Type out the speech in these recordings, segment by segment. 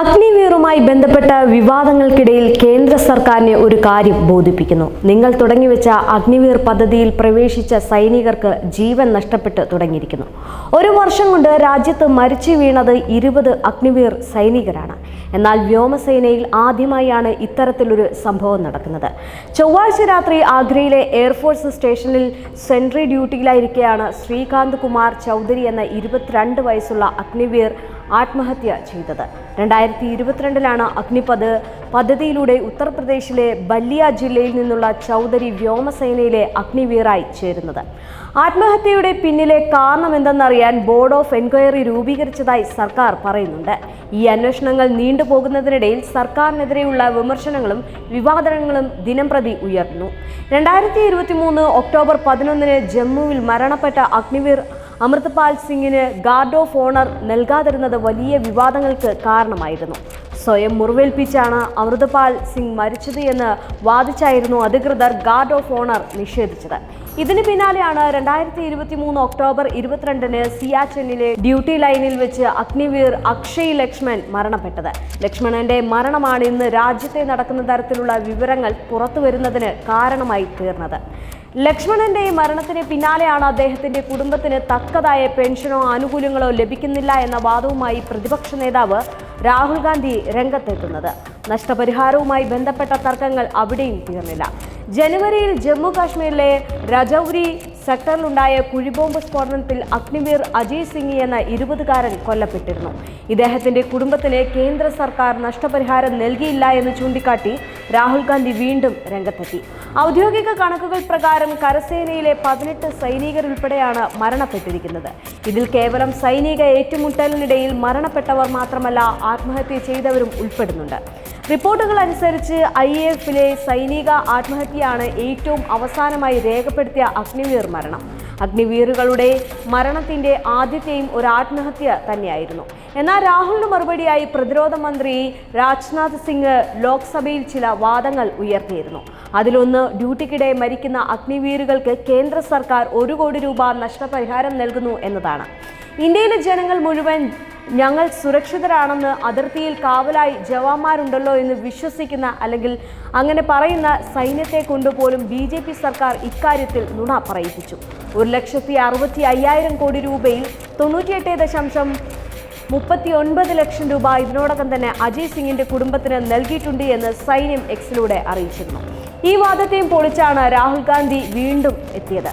അഗ്നിവീറുമായി ബന്ധപ്പെട്ട വിവാദങ്ങൾക്കിടയിൽ കേന്ദ്ര സർക്കാരിനെ ഒരു കാര്യം ബോധിപ്പിക്കുന്നു. നിങ്ങൾ തുടങ്ങിവെച്ച അഗ്നിവീർ പദ്ധതിയിൽ പ്രവേശിച്ച സൈനികർക്ക് ജീവൻ നഷ്ടപ്പെട്ട് തുടങ്ങിയിരിക്കുന്നു. ഒരു വർഷം കൊണ്ട് രാജ്യത്ത് മരിച്ചു വീണത് ഇരുപത് അഗ്നിവീർ സൈനികരാണ്. എന്നാൽ വ്യോമസേനയിൽ ആദ്യമായാണ് ഇത്തരത്തിലൊരു സംഭവം നടക്കുന്നത്. ചൊവ്വാഴ്ച രാത്രി ആഗ്രയിലെ എയർഫോഴ്സ് സ്റ്റേഷനിൽ സെൻട്രി ഡ്യൂട്ടിയിലായിരിക്കെയാണ് ശ്രീകാന്ത് കുമാർ ചൗധരി എന്ന ഇരുപത്തിരണ്ട് വയസ്സുള്ള അഗ്നിവീർ ആത്മഹത്യ ചെയ്തത്. രണ്ടായിരത്തി ഇരുപത്തിരണ്ടിലാണ് അഗ്നിപത് പദ്ധതിയിലൂടെ ഉത്തർപ്രദേശിലെ ബല്ലിയ ജില്ലയിൽ നിന്നുള്ള ചൗധരി വ്യോമസേനയിലെ അഗ്നിവീറായി ചേരുന്നത്. ആത്മഹത്യയുടെ പിന്നിലെ കാരണം എന്തെന്നറിയാൻ ബോർഡ് ഓഫ് എൻക്വയറി രൂപീകരിച്ചതായി സർക്കാർ പറയുന്നുണ്ട്. ഈ അന്വേഷണങ്ങൾ നീണ്ടുപോകുന്നതിനിടയിൽ സർക്കാരിനെതിരെയുള്ള വിമർശനങ്ങളും വിവാദങ്ങളും ദിനംപ്രതി ഉയർന്നു. രണ്ടായിരത്തി ഇരുപത്തി മൂന്ന് ഒക്ടോബർ പതിനൊന്നിന് ജമ്മുവിൽ മരണപ്പെട്ട അഗ്നിവീർ അമൃത്പാൽ സിംഗിന് ഗാർഡ് ഓഫ് ഓണർ നൽകാതിരുന്നത് വലിയ വിവാദങ്ങൾക്ക് കാരണമായിരുന്നു. സ്വയം മുറിവേൽപ്പിച്ചാണ് അമൃത്പാൽ സിംഗ് മരിച്ചത് എന്ന് വാദിച്ചായിരുന്നു അധികൃതർ ഗാർഡ് ഓഫ് ഓണർ നിഷേധിച്ചത്. ഇതിന് പിന്നാലെയാണ് രണ്ടായിരത്തി ഇരുപത്തി മൂന്ന് ഒക്ടോബർ ഇരുപത്തിരണ്ടിന് സിയാച്ചെന്നിലെ ഡ്യൂട്ടി ലൈനിൽ വെച്ച് അഗ്നിവീർ അക്ഷയ് ലക്ഷ്മൺ മരണപ്പെട്ടത്. ലക്ഷ്മണന്റെ മരണമാണ് ഇന്ന് രാജ്യത്തെ നടക്കുന്ന തരത്തിലുള്ള വിവരങ്ങൾ പുറത്തു വരുന്നതിന് കാരണമായി തീർന്നത്. ലക്ഷ്മണന്റെ മരണത്തിന് പിന്നാലെയാണ് അദ്ദേഹത്തിന്റെ കുടുംബത്തിന് തക്കതായ പെൻഷനോ ആനുകൂല്യങ്ങളോ ലഭിക്കുന്നില്ല എന്ന വാദവുമായി പ്രതിപക്ഷ നേതാവ് രാഹുൽ ഗാന്ധി രംഗത്തെത്തുന്നത്. നഷ്ടപരിഹാരവുമായി ബന്ധപ്പെട്ട തർക്കങ്ങൾ അവിടെയും തീർന്നില്ല. ജനുവരിയിൽ ജമ്മു കാശ്മീരിലെ രജൌരി സെക്ടറിലുണ്ടായ കുഴിബോംബ് സ്ഫോടനത്തിൽ അഗ്നിവീർ അജയ് സിംഗ് എന്ന ഇരുപതുകാരൻ കൊല്ലപ്പെട്ടിരുന്നു. ഇദ്ദേഹത്തിന്റെ കുടുംബത്തിന് കേന്ദ്ര സർക്കാർ നഷ്ടപരിഹാരം നൽകിയില്ല എന്ന് ചൂണ്ടിക്കാട്ടി രാഹുൽ ഗാന്ധി വീണ്ടും രംഗത്തെത്തി. ഔദ്യോഗിക കണക്കുകൾ പ്രകാരം കരസേനയിലെ പതിനെട്ട് സൈനികരുൾപ്പെടെയാണ് മരണപ്പെട്ടിരിക്കുന്നത്. ഇതിൽ കേവലം സൈനിക ഏറ്റുമുട്ടലിനിടയിൽ മരണപ്പെട്ടവർ മാത്രമല്ല ആത്മഹത്യ ചെയ്തവരും ഉൾപ്പെടുന്നുണ്ട്. റിപ്പോർട്ടുകൾ അനുസരിച്ച് ഐ എഫിലെ സൈനിക ആത്മഹത്യയാണ് ഏറ്റവും അവസാനമായി രേഖപ്പെടുത്തിയ അഗ്നിവീർ മരണം. അഗ്നിവീറുകളുടെ മരണത്തിന്റെ ആദ്യത്തെയും ഒരു ആത്മഹത്യ തന്നെയായിരുന്നു. എന്നാൽ രാഹുലിന് മറുപടിയായി പ്രതിരോധ മന്ത്രി രാജ്നാഥ് സിംഗ് ലോക്സഭയിൽ ചില വാദങ്ങൾ ഉയർത്തിയിരുന്നു. അതിലൊന്ന് ഡ്യൂട്ടിക്കിടെ മരിക്കുന്ന അഗ്നിവീറുകൾക്ക് കേന്ദ്ര സർക്കാർ ഒരു കോടി രൂപ നഷ്ടപരിഹാരം നൽകുന്നു എന്നതാണ്. ഇന്ത്യയിലെ ജനങ്ങൾ മുഴുവൻ ഞങ്ങൾ സുരക്ഷിതരാണെന്ന് അതിർത്തിയിൽ കാവലായി ജവാന്മാരുണ്ടല്ലോ എന്ന് വിശ്വസിക്കുന്ന അല്ലെങ്കിൽ അങ്ങനെ പറയുന്ന സൈന്യത്തെ കൊണ്ടുപോലും ബി ജെ പി സർക്കാർ ഇക്കാര്യത്തിൽ നുണ പറയിപ്പിച്ചു. ഒരു ലക്ഷത്തി അറുപത്തി അയ്യായിരം കോടി രൂപയിൽ തൊണ്ണൂറ്റിയെട്ട് ദശാംശം മുപ്പത്തി ഒൻപത് ലക്ഷം രൂപ ഇതിനോടകം തന്നെ അജയ് സിംഗിന്റെ കുടുംബത്തിന് നൽകിയിട്ടുണ്ട് എന്ന് സൈന്യം എക്സിലൂടെ അറിയിച്ചിരുന്നു. ഈ വാദത്തെയും പൊളിച്ചാണ് രാഹുൽ ഗാന്ധി വീണ്ടും എത്തിയത്.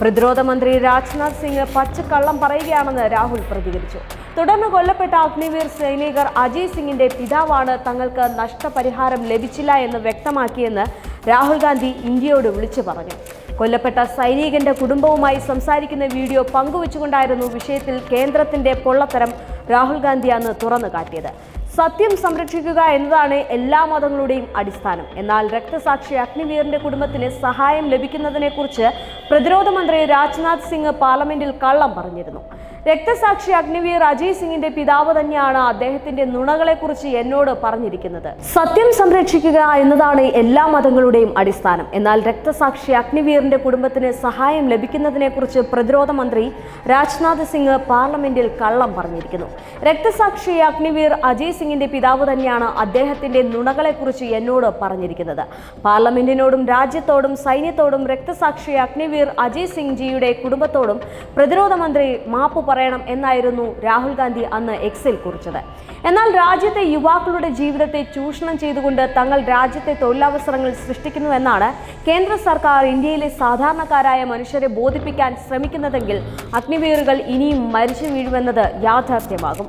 പ്രതിരോധ മന്ത്രി രാജ്നാഥ് സിംഗ് പച്ചക്കള്ളം പറയുകയാണെന്ന് രാഹുൽ പ്രതികരിച്ചു. തുടർന്ന് കൊല്ലപ്പെട്ട അഗ്നിവീർ സൈനികർ അജയ് സിംഗിന്റെ പിതാവാണ് തങ്ങൾക്ക് നഷ്ടപരിഹാരം ലഭിച്ചില്ല എന്ന് വ്യക്തമാക്കിയെന്ന് രാഹുൽ ഗാന്ധി ഇന്ത്യയോട് വിളിച്ചു പറഞ്ഞു. കൊല്ലപ്പെട്ട സൈനികന്റെ കുടുംബവുമായി സംസാരിക്കുന്ന വീഡിയോ പങ്കുവച്ചുകൊണ്ടായിരുന്നു വിഷയത്തിൽ കേന്ദ്രത്തിന്റെ പൊള്ളത്തരം രാഹുൽ ഗാന്ധി അന്ന് തുറന്നു കാട്ടിയത്. സത്യം സംരക്ഷിക്കുക എന്നതാണ് എല്ലാ മതങ്ങളുടെയും അടിസ്ഥാനം. എന്നാൽ രക്തസാക്ഷി അഗ്നിവീറിന്റെ കുടുംബത്തിന് സഹായം ലഭിക്കുന്നതിനെക്കുറിച്ച് പ്രതിരോധ മന്ത്രി രാജ്നാഥ് സിംഗ് പാർലമെന്റിൽ കള്ളം പറഞ്ഞിരുന്നു. രക്തസാക്ഷി അഗ്നിവീർ അജയ് സിംഗിന്റെ പിതാവ് തന്നെയാണ് അദ്ദേഹത്തിന്റെ നുണകളെക്കുറിച്ച് എന്നോട് പറഞ്ഞിരിക്കുന്നത്. സത്യം സംരക്ഷിക്കുക എന്നതാണ് എല്ലാ മതങ്ങളുടെയും അടിസ്ഥാനം. എന്നാൽ രക്തസാക്ഷി അഗ്നിവീറിന്റെ കുടുംബത്തിന് സഹായം ലഭിക്കുന്നതിനെക്കുറിച്ച് പ്രതിരോധ മന്ത്രി രാജ്നാഥ് സിംഗ് പാർലമെന്റിൽ കള്ളം പറഞ്ഞിരിക്കുന്നു. രക്തസാക്ഷി അഗ്നിവീർ അജയ് സിംഗിന്റെ പിതാവ് തന്നെയാണ് അദ്ദേഹത്തിന്റെ നുണകളെക്കുറിച്ച് എന്നോട് പറഞ്ഞിരിക്കുന്നത്. പാർലമെന്റിനോടും രാജ്യത്തോടും സൈന്യത്തോടും രക്തസാക്ഷി അഗ്നിവീർ അജയ് സിംഗ് ജിയുടെ കുടുംബത്തോടും പ്രതിരോധ മന്ത്രി മാപ്പ് പറയണം എന്നായിരുന്നു രാഹുൽ ഗാന്ധി അന്ന് എക്സിൽ കുറിച്ചത്. എന്നാൽ രാജ്യത്തെ യുവാക്കളുടെ ജീവിതത്തെ ചൂഷണം ചെയ്തുകൊണ്ട് തങ്ങൾ രാജ്യത്തെ തൊഴിലവസരങ്ങൾ സൃഷ്ടിക്കുന്നുവെന്നാണ് കേന്ദ്ര സർക്കാർ ഇന്ത്യയിലെ സാധാരണക്കാരായ മനുഷ്യരെ ബോധിപ്പിക്കാൻ ശ്രമിക്കുന്നതെങ്കിൽ അഗ്നിവീറുകൾ ഇനിയും മരിച്ചു വീഴുമെന്നത് യാഥാർത്ഥ്യമാകും.